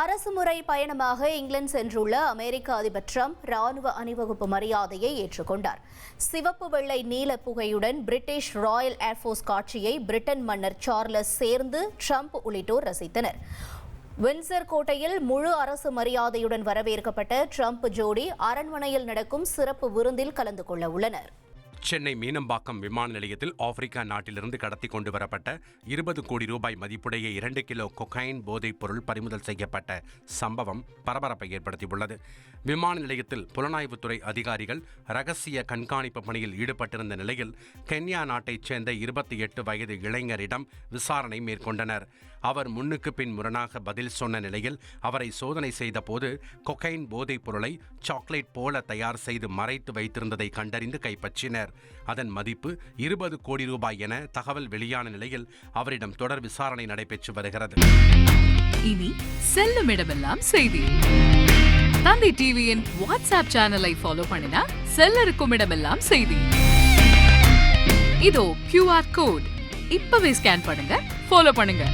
அரசுமுறை பயணமாக இங்கிலாந்து சென்றுள்ள அமெரிக்க அதிபர் ட்ரம்ப் ராணுவ அணிவகுப்பு மரியாதையை ஏற்றுக்கொண்டார். சிவப்பு வெள்ளை நீல புகையுடன் பிரிட்டிஷ் ராயல் ஏர்ஃபோர்ஸ் காட்சியை பிரிட்டன் மன்னர் சார்லஸ் சேர்ந்து ட்ரம்ப் உள்ளிட்டோர் ரசித்தனர். வின்சர் கோட்டையில் முழு அரசு மரியாதையுடன் வரவேற்கப்பட்ட ட்ரம்ப் ஜோடி அரண்மனையில் நடக்கும் சிறப்பு விருந்தில் கலந்து கொள்ள உள்ளனர். சென்னை மீனம்பாக்கம் விமான நிலையத்தில் ஆப்பிரிக்கா நாட்டிலிருந்து கடத்தி கொண்டு வரப்பட்ட இருபது கோடி ரூபாய் மதிப்புடைய இரண்டு கிலோ கொகைன் போதைப் பொருள் பறிமுதல் செய்யப்பட்ட சம்பவம் பரபரப்பை ஏற்படுத்தியுள்ளது. விமான நிலையத்தில் புலனாய்வுத்துறை அதிகாரிகள் ரகசிய கண்காணிப்பு பணியில் ஈடுபட்டிருந்த நிலையில் கென்யா நாட்டைச் சேர்ந்த இருபத்தி எட்டு வயது இளைஞரிடம் விசாரணை மேற்கொண்டனர். அவர் முன்னுக்கு பின் முரணாக பதில் சொன்ன நிலையில் அவரை சோதனை செய்தபோது கொகைன் போதைப் பொருளை சாக்லேட் போல தயார் செய்து மறைத்து வைத்திருந்ததை கண்டறிந்து கைப்பற்றினர். அதன் மதிப்பு இருபது கோடி ரூபாய் என தகவல் வெளியான நிலையில் அவரிடம் தொடர் விசாரணை நடைபெற்று வருகிறது. இனி செல்லும் இடமெல்லாம் செய்தி. தந்தி டிவியின் வாட்ஸ்அப் சேனலை ஃபாலோ பண்ணினா செல்ல இருக்கும் இடமெல்லாம் செய்தி. இதோ கியூஆர் கோட் இப்பவே ஸ்கேன் பண்ணுங்க ஃபாலோ பண்ணுங்க.